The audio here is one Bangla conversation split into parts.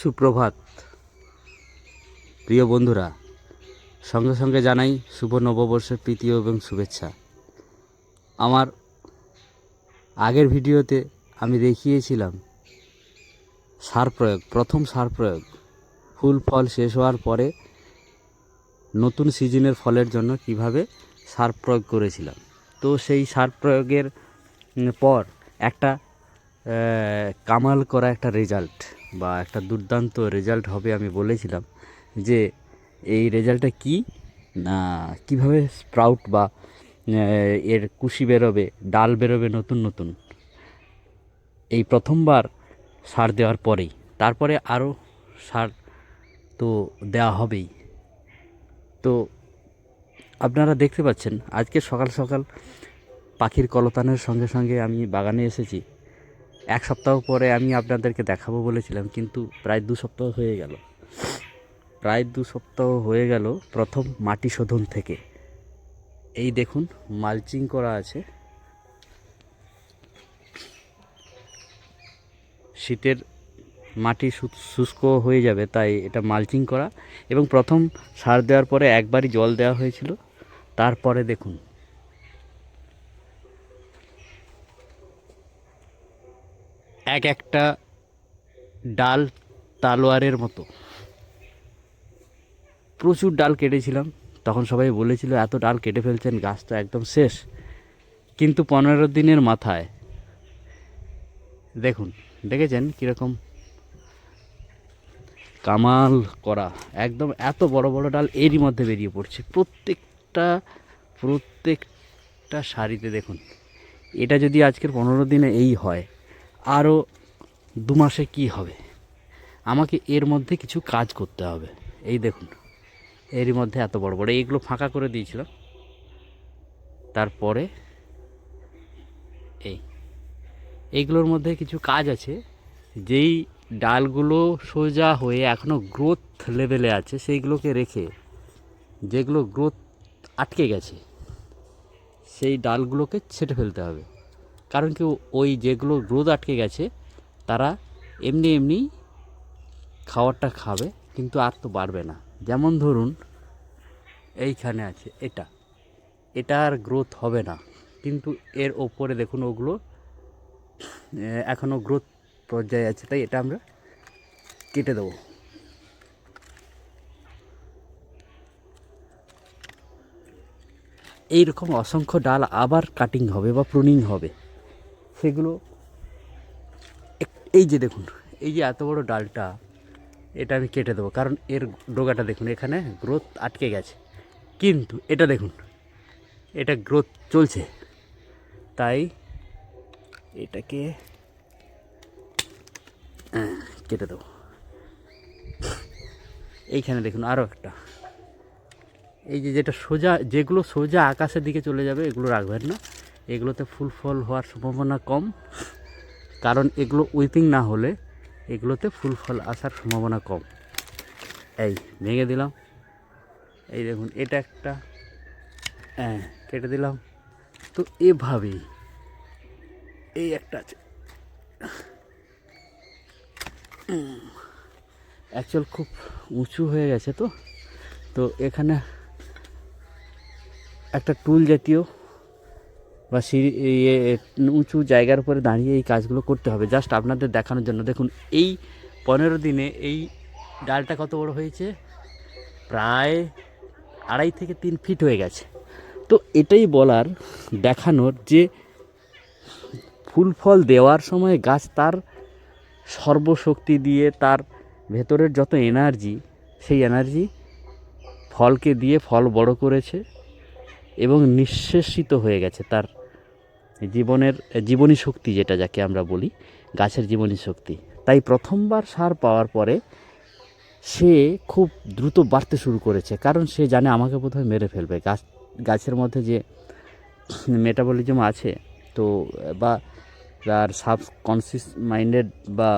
সুপ্রভাত। প্রিয় বন্ধুরা, সঙ্গে সঙ্গে জানাই শুভ নববর্ষের প্রীতি এবং শুভেচ্ছা। আমার আগের ভিডিওতে আমি দেখিয়েছিলাম সার প্রয়োগ, প্রথম সার প্রয়োগ। ফুল ফল শেষ হওয়ার পরে নতুন সিজনের ফলের জন্য কীভাবে সার প্রয়োগ করেছিলাম। তো সেই সার প্রয়োগের পর একটা কামাল করা একটা রেজাল্ট বা একটা দুর্দান্ত রেজাল্ট হবে আমি বলেছিলাম যে এই রেজাল্টটা কি? না, কীভাবে স্প্রাউট বা এর কুশি বেরোবে, ডাল বেরোবে নতুন নতুন? এই প্রথমবার সার দেওয়ার পরেই। তারপরে আরও সার তো দেওয়া হবেই। তো আপনারা দেখতে পাচ্ছেন, আজকে সকাল সকাল পাখির কলতানের সঙ্গে সঙ্গে আমি বাগানে এসেছি। এক সপ্তাহ পরে আমি আপনাদেরকে দেখাবো বলেছিলাম, কিন্তু প্রায় দু সপ্তাহ হয়ে গেল। প্রায় দু সপ্তাহ হয়ে গেল প্রথম মাটি শোধন থেকে। এই দেখুন, মালচিং করা আছে। শীতের মাটি শুষ্ক হয়ে যাবে, তাই এটা মালচিং করা। এবং প্রথম সার দেওয়ার পরে একবারই জল দেওয়া হয়েছিল। তারপরে দেখুন এক একটা ডাল তালোয়ারের মতো। প্রচুর ডাল কেটেছিলাম। তখন সবাই বলেছিল, এত ডাল কেটে ফেলছেন, গাছ তো একদম শেষ। কিন্তু পনেরো দিনের মাথায়, দেখুন, দেখেছেন কীরকম কামাল করা, একদম এত বড় বড় ডাল এরই মধ্যে বেরিয়ে পড়ছে। প্রত্যেকটা প্রত্যেকটা শাড়িতে দেখুন, এটা যদি আজকের পনেরো দিনে এই হয় আরও দু মাসে কী হবে? আমাকে এর মধ্যে কিছু কাজ করতে হবে। এই দেখুন এরই মধ্যে এত বড় বড়, এইগুলো ফাঁকা করে দিয়েছিলাম। তারপরে এই, এইগুলোর মধ্যে কিছু কাজ আছে। যেই ডালগুলো সোজা হয়ে এখনও গ্রোথ লেভেলে আছে, সেইগুলোকে রেখে, যেগুলো গ্রোথ আটকে গেছে, সেই ডালগুলোকে ছেটে ফেলতে হবে। কারণ কি ওই যেগুলো গ্রোথ আটকে গেছে, তারা এমনি এমনি খাবারটা খাবে, কিন্তু আর তো বাড়বে না। যেমন ধরুন, এইখানে আছে এটা। এটা আর গ্রোথ হবে না। কিন্তু এর ওপরে দেখুন ওগুলো এখনও গ্রোথ পর্যায়ে আছে, তাই এটা আমরা কেটে দেবো। এইরকম অসংখ্য ডাল আবার কাটিং হবে বা প্রুনিং হবে। সেগুলো এই যে দেখুন, এই যে এত বড় ডালটা, এটা আমি কেটে দেবো। কারণ এর ডোগাটা দেখুন, এখানে গ্রোথ আটকে গেছে। কিন্তু এটা দেখুন, এটা গ্রোথ চলছে। তাই এটাকে কেটে দেবো। এইখানে দেখুন আরও একটা। এই যে যেটা সোজা, যেগুলো সোজা আকাশের দিকে চলে যাবে, এগুলো রাখবেন না। এগুলোতে ফুল ফল হওয়ার সম্ভাবনা কম। কারণ এগুলো উইপিং না হলে এগুলোতে ফুল ফল আসার সম্ভাবনা কম। এই ভেঙে দিলাম। এই দেখুন, এটা একটা হ্যাঁ কেটে দিলাম। তো এভাবেই এই একটা আছে। অ্যাকচুয়াল খুব উঁচু হয়ে গেছে তো। তো এখানে একটা টুল জাতীয় বা সিঁড়ি ইয়ে উঁচু জায়গার উপরে দাঁড়িয়ে এই কাজগুলো করতে হবে। জাস্ট আপনাদের দেখানোর জন্য। দেখুন, এই পনেরো দিনে এই ডালটা কত বড় হয়েছে? প্রায় আড়াই থেকে তিন ফিট হয়ে গেছে। তো এটাই বলার, দেখানোর যে ফুল ফল দেওয়ার সময় গাছ তার সর্বশক্তি দিয়ে, তার ভেতরের যত এনার্জি, সেই এনার্জি ফলকে দিয়ে ফল বড় করেছে এবং নিঃশেষিত হয়ে গেছে তার জীবনের জীবনী শক্তি যেটা যাকে আমরা বলি, গাছের জীবনী শক্তি। তাই প্রথমবার সার পাওয়ার পরে সে খুব দ্রুত বাড়তে শুরু করেছে, কারণ সে জানে আমাকে বোধহয় মেরে ফেলবে। গাছ, গাছের মধ্যে যে মেটাবলিজম আছে, তো, বা তার সাব কনসিয়াস মাইন্ডেড বা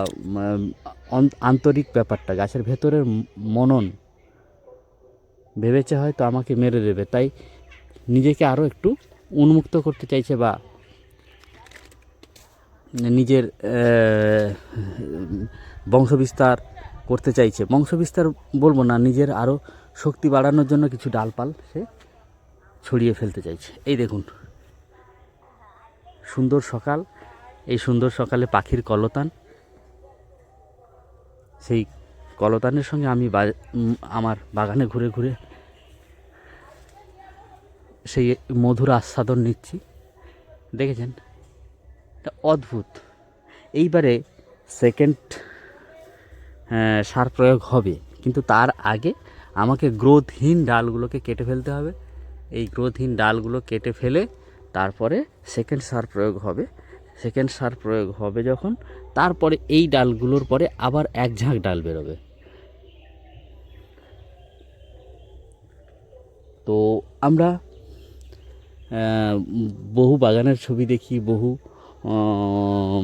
আন্তরিক ব্যাপারটা, গাছের ভেতরের মনন ভেবেছে হয়তো আমাকে মেরে দেবে। তাই নিজেকে আরও একটু উন্মুক্ত করতে চাইছে বা নিজের বংশবিস্তার করতে চাইছে। বংশবিস্তার বলব না, নিজের আরও শক্তি বাড়ানোর জন্য কিছু ডালপাল সে ছড়িয়ে ফেলতে চাইছে। এই দেখুন, সুন্দর সকাল, এই সুন্দর সকালে পাখির কলতান। সেই কলতানের সঙ্গে আমি আমার বাগানে ঘুরে ঘুরে সেই মধুর আস্বাদন নিচ্ছি। দেখেছেন? অদ্ভুত। এইবারে সেকেন্ড সার প্রয়োগ হবে। কিন্তু তার আগে আমাকে গ্রোথহীন ডালগুলোকে কেটে ফেলতে হবে। এই গ্রোথহীন ডালগুলো কেটে ফেলে তারপরে সেকেন্ড সার প্রয়োগ হবে। সেকেন্ড সার প্রয়োগ হবে যখন, তারপরে এই ডালগুলোর পরে আবার এক ঝাঁক ডাল বেরোবে। তো আমরা বহু বাগানের ছবি দেখি, বহু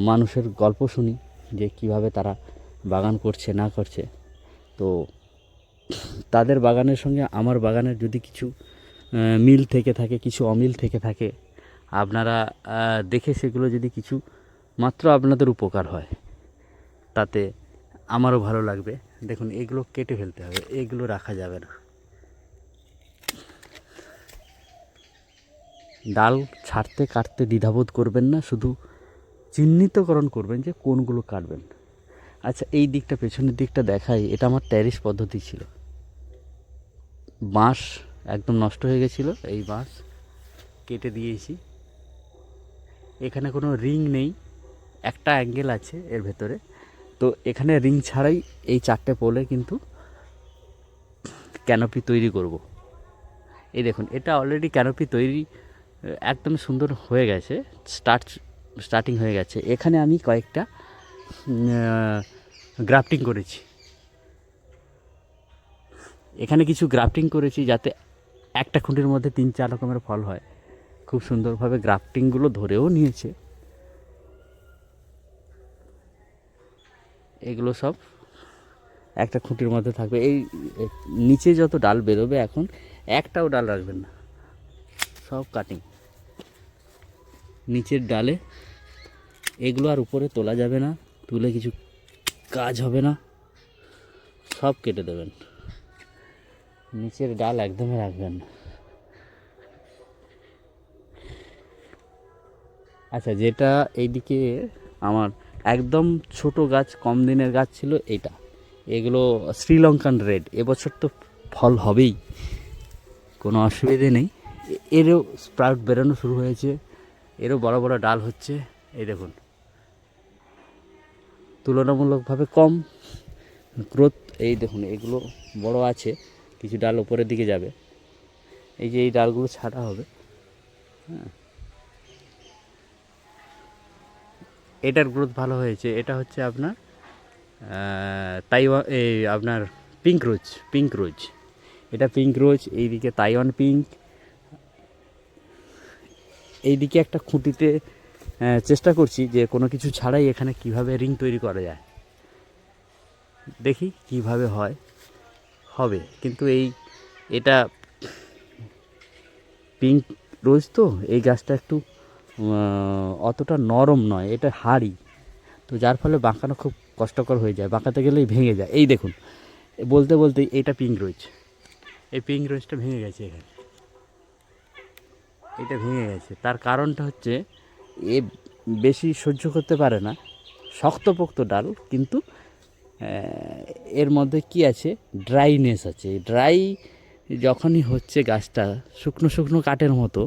মানুষের গল্প শুনি যে কীভাবে তারা বাগান করছে, না করছে। তো তাদের বাগানের সঙ্গে আমার বাগানের যদি কিছু মিল থেকে থাকে, কিছু অমিল থেকে থাকে, আপনারা দেখে সেগুলো যদি কিছু মাত্র আপনাদের উপকার হয়, তাতে আমারও ভালো লাগবে। দেখুন, এগুলো কেটে ফেলতে হবে, এগুলো রাখা যাবে না। ডাল ছাড়তে কাটতে দ্বিধাবোধ করবেন না, শুধু চিহ্নিতকরণ করবেন যে কোনগুলো কাটবেন। আচ্ছা এই দিকটা, পেছনের দিকটা দেখাই, এটা আমার ট্যারিস পদ্ধতি ছিল। বাঁশ একদম নষ্ট হয়ে গেছিল, এই বাঁশ কেটে দিয়েছি। এখানে কোনো রিং নেই, একটা অ্যাঙ্গেল আছে এর ভেতরে। তো এখানে রিং ছাড়াই এই চারটে পোলে কিন্তু ক্যানোপি তৈরি করব। এই দেখুন, এটা অলরেডি ক্যানোপি তৈরি একদম সুন্দর হয়ে গেছে স্টার্ট স্টার্টিং হয়ে গেছে। এখানে আমি কয়েকটা গ্রাফটিং করেছি। এখানে কিছু গ্রাফটিং করেছি যাতে একটা খুঁটির মধ্যে তিন চার রকমের ফল হয়। খুব সুন্দরভাবে গ্রাফটিংগুলো ধরেও নিয়েছে। এগুলো সব একটা খুঁটির মধ্যে থাকবে। এই নিচে যত ডাল বেরোবে এখন, একটাও ডাল রাখবেন না। সব কাটিং নিচের ডালে এগুলো আর উপরে তোলা যাবে না, তুলে কিছু কাজ হবে না, সব কেটে দেবেন। নিচের ডাল একদমই রাখবেন না। আচ্ছা যেটা এইদিকে আমার একদম ছোট গাছ, কম দিনের গাছ ছিল এটা এগুলো শ্রীলঙ্কান রেড এবছর তো ফল হবেই। কোনো অসুবিধে নেই। এরও স্প্রাউট বেরোনো শুরু হয়েছে, এরও বড় বড় ডাল হচ্ছে, এই দেখুন। তুলনামূলকভাবে কম গ্রোথ এই দেখুন, এগুলো বড় আছে, কিছু ডাল উপরের দিকে যাবে। এই যে এই ডালগুলো ছাটা হবে হ্যাঁ। এটার গ্রোথ ভালো হয়েছে, এটা হচ্ছে আপনার তাইওয়ান, এই আপনার পিঙ্ক রোজ পিঙ্ক রোজ এটা পিঙ্ক রোজ এইদিকে তাইওয়ান পিঙ্ক এইদিকে একটা খুঁটিতে চেষ্টা করছি যে কোনো কিছু ছাড়াই এখানে কীভাবে রিং তৈরি করা যায়। দেখি কীভাবে হয়, হবে। কিন্তু এই, এটা পিঙ্ক রোজ তো, এই গাছটা একটু অতটা নরম নয়, এটা হাড়ি। তো যার ফলে বাঁকানো খুব কষ্টকর হয়ে যায়, বাঁকাতে গেলেই ভেঙে যায়। এই দেখুন, বলতে বলতে এটা পিঙ্ক রোজ এই পিঙ্ক রোজটা ভেঙে গেছে এখানে। এটা ভেঙে গেছে। তার কারণটা হচ্ছে এ বেশি সহ্য করতে পারে না। শক্তপোক্ত ডাল, কিন্তু এর মধ্যে কি আছে? ড্রাইনেস আছে। ড্রাই যখনই হচ্ছে গাছটা, শুকনো শুকনো কাঠের মতো,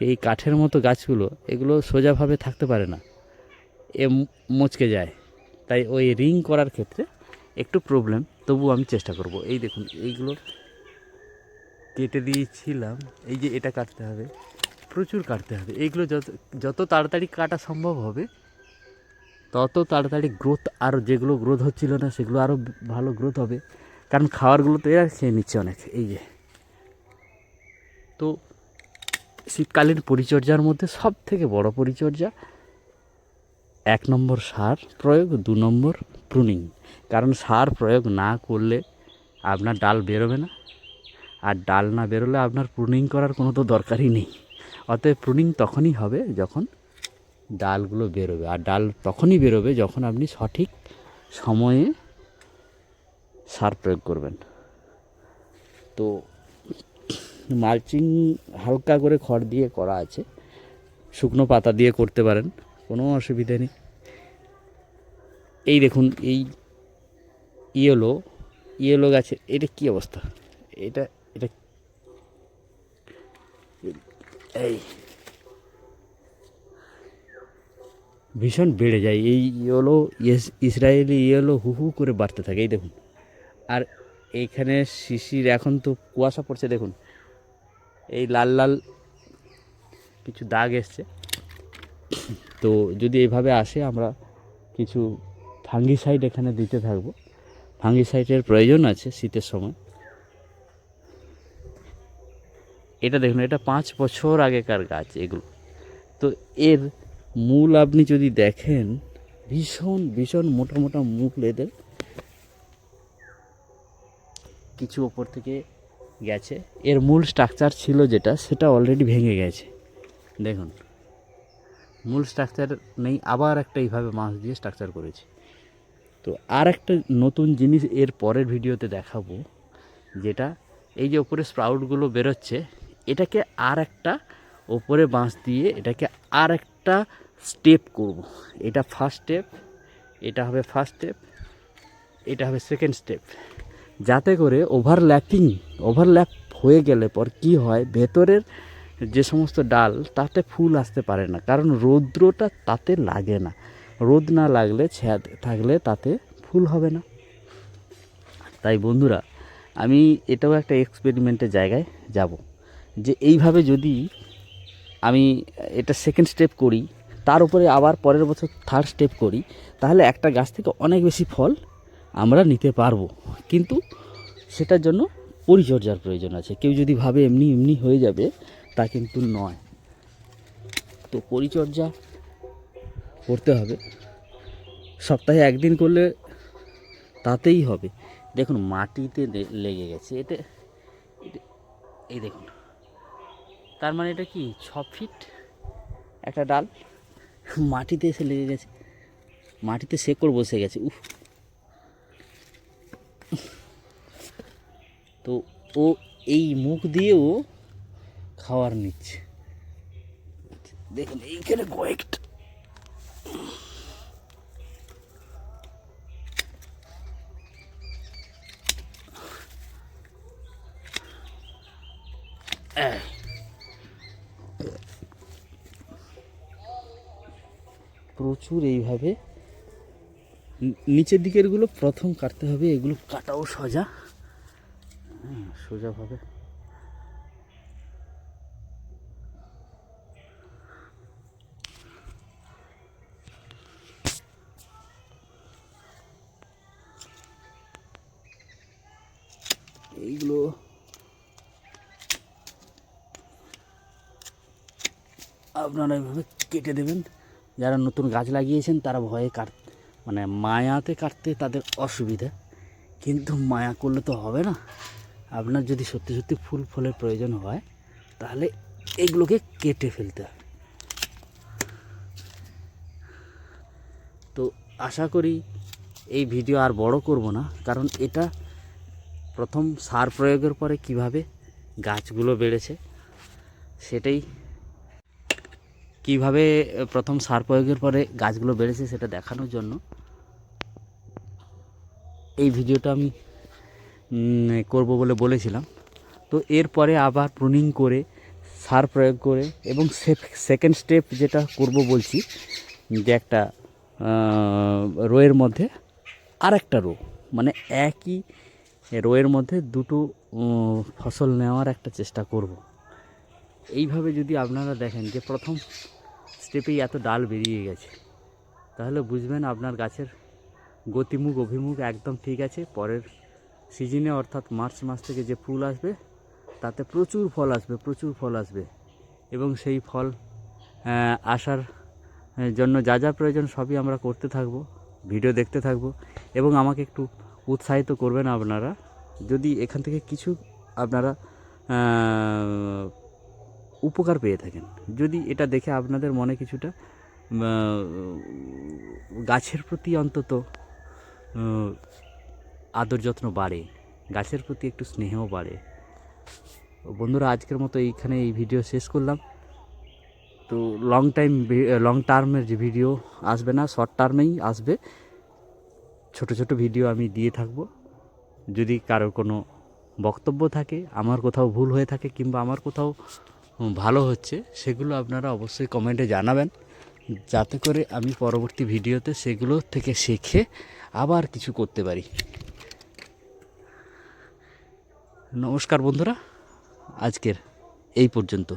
এই কাঠের মতো গাছগুলো, এগুলো সোজাভাবে থাকতে পারে না। এ মচকে যায়। তাই ওই রিং করার ক্ষেত্রে একটু প্রবলেম তবু আমি চেষ্টা করব। এই দেখুন, এইগুলো কেটে দিয়েছিলাম। এই যে এটা কাটতে হবে। প্রচুর কাটতে হবে। এইগুলো যত যত তাড়াতাড়ি কাটা সম্ভব হবে, তত তাড়াতাড়ি গ্রোথ আর যেগুলো গ্রোথ হচ্ছিল না, সেগুলো আরও ভালো গ্রোথ হবে। কারণ খাবারগুলো তো এরা খেয়ে নিচ্ছে অনেক। এই যে। তো শীতকালীন পরিচর্যার মধ্যে সব থেকে বড় পরিচর্যা এক নম্বর সার প্রয়োগ, দু নম্বর প্রুনিং কারণ সার প্রয়োগ না করলে আপনার ডাল বেরোবে না। আর ডাল না বেরোলে আপনার প্রুনিং করার কোনো তো দরকারই নেই। অতএব প্রুনিং তখনই হবে যখন ডালগুলো বেরোবে। আর ডাল তখনই বেরোবে যখন আপনি সঠিক সময়ে সার প্রয়োগ করবেন। তো মালচিং হালকা করে খড় দিয়ে করা আছে। শুকনো পাতা দিয়ে করতে পারেন, কোনো অসুবিধা নেই। এই দেখুন, এই ইয়েলো ইয়েলো গাছের, এটা কি অবস্থা? এটা এটা এই। ভীষণ বেড়ে যায়। এই ইয়েলো ইসরায়েলি ইয়েলো হু হু করে বাড়তে থাকে, এই দেখুন। আর এইখানে শিশির এখন তো কুয়াশা পড়ছে, দেখুন। এই লাল লাল কিছু দাগ এসছে। তো যদি এইভাবে আসে, আমরা কিছু ফাঙ্গিসাইড এখানে দিতে থাকব। ফাঙ্গি ফাঙ্গিসাইডের প্রয়োজন আছে শীতের সময়। এটা দেখুন, এটা পাঁচ বছর আগেকার গাছ এগুলো। তো এর মূল আপনি যদি দেখেন, ভীষণ ভীষণ মোটা মোটা মুখ এদের কিছু ওপর থেকে গেছে। এর মূল স্ট্রাকচার ছিল যেটা, সেটা অলরেডি ভেঙে গেছে। দেখুন, মূল স্ট্রাকচার নেই, আবার একটা এইভাবে মাছ দিয়ে স্ট্রাকচার করেছে। তো আর একটা নতুন জিনিস এর পরের ভিডিওতে দেখাবো, যেটা এই যে ওপরে স্প্রাউটগুলো বেরোচ্ছে এটাকে আর একটা ওপরে বাঁশ দিয়ে এটাকে আর একটা স্টেপ করব। এটা ফার্স্ট স্টেপ এটা হবে ফার্স্ট স্টেপ এটা হবে সেকেন্ড স্টেপ যাতে করে ওভারল্যাপিং ওভারল্যাপ হয়ে গেলে পর কি হয়, ভেতরের যে সমস্ত ডাল, তাতে ফুল আসতে পারে না। কারণ রৌদ্রটা তাতে লাগে না। রোদ না লাগলে, ছাদ থাকলে তাতে ফুল হবে না। তাই বন্ধুরা, আমি এটাও একটা এক্সপেরিমেন্টের জায়গায় যাব। যে এইভাবে যদি আমি এটা সেকেন্ড স্টেপ করি, তার উপরে আবার পরের বছর থার্ড স্টেপ করি, তাহলে একটা গাছ থেকে অনেক বেশি ফল আমরা নিতে পারব। কিন্তু সেটার জন্য পরিচর্যার প্রয়োজন আছে। কেউ যদি ভাবে এমনি এমনি হয়ে যাবে, তা কিন্তু নয়। তো পরিচর্যা করতে হবে। সপ্তাহে একদিন করলে তাতেই হবে। দেখুন, মাটিতে লেগে গেছে। এতে, এই দেখুন। তার মানে এটা কি ছ ফিট একটা ডাল? মাটিতে এসে লেগে গেছে। মাটিতে শেকড় বসে গেছে উফ। তো ও এই মুখ দিয়েও খাওয়ার নিচ্ছে। দেখুন এইখানে কয়েকটা। এই। প্রচুর এইভাবে। নিচের দিকেরগুলো প্রথম কাটতে হবে এগুলো কাটাও সোজা। হ্যাঁ, সোজাভাবে এইগুলো আপনারা এইভাবে কেটে দেবেন। যারা নতুন গাছ লাগিয়েছেন, তারা ভয়ে কাট মানে মায়াতে কাটতে তাদের অসুবিধা। কিন্তু মায়া করলে তো হবে না। আপনার যদি সত্যি সত্যি ফুল ফলের প্রয়োজন হয়, তাহলে এগুলোকে কেটে ফেলতে হবে। তো আশা করি এই ভিডিও আর বড় করব না, কারণ এটা প্রথম সার প্রয়োগের পরে কীভাবে গাছগুলো বেড়েছে, সেটাই কীভাবে প্রথম সার প্রয়োগের পরে গাছগুলো বেড়েছে সেটা দেখানোর জন্য। এই ভিডিওটা আমি করব বলে বলেছিলাম। তো এরপরে আবার প্রুনিং করে, সার প্রয়োগ করে এবং সেকেন্ড স্টেপ যেটা করব বলছি, যে একটা রোয়ের মধ্যে আর একটা রো। মানে একই রোয়ের মধ্যে দুটো ফসল নেওয়ার একটা চেষ্টা করব। এইভাবে যদি আপনারা দেখেন যে প্রথম স্টেপেই এত ডাল বেরিয়ে গেছে, তাহলে বুঝবেন আপনার গাছের গতিমুখ, অভিমুখ একদম ঠিক আছে। পরের সিজনে অর্থাৎ মার্চ মাস থেকে যে ফুল আসবে, তাতে প্রচুর ফল আসবে, প্রচুর ফল আসবে। এবং সেই ফল আসার জন্য যা যা প্রয়োজন সবই আমরা করতে থাকব ভিডিও দেখতে থাকব। এবং আমাকে একটু উৎসাহিত করবেন আপনারা, যদি এখান থেকে কিছু আপনারা উপকার পেয়ে থাকেন। যদি এটা দেখে আপনাদের মনে কিছুটা গাছের প্রতি অন্তত আদর যত্ন বাড়ে, গাছের প্রতি একটু স্নেহও বাড়ে। বন্ধুরা, আজকের মতো এইখানে এই ভিডিও শেষ করলাম। তো লং টাইম লং টার্মের যে ভিডিও আসবে না শর্ট টার্মেই আসবে। ছোট ছোট ভিডিও আমি দিয়ে থাকব। যদি কারোর কোনো বক্তব্য থাকে, আমার কোথাও ভুল হয়ে থাকে কিংবা আমার কোথাও ভালো হচ্ছে। সেগুলো আপনারা অবশ্যই কমেন্টে জানাবেন। যাতে করে আমি পরবর্তী ভিডিওতে সেগুলো থেকে শিখে আবার কিছু করতে পারি। নমস্কার বন্ধুরা। আজকের এই পর্যন্ত।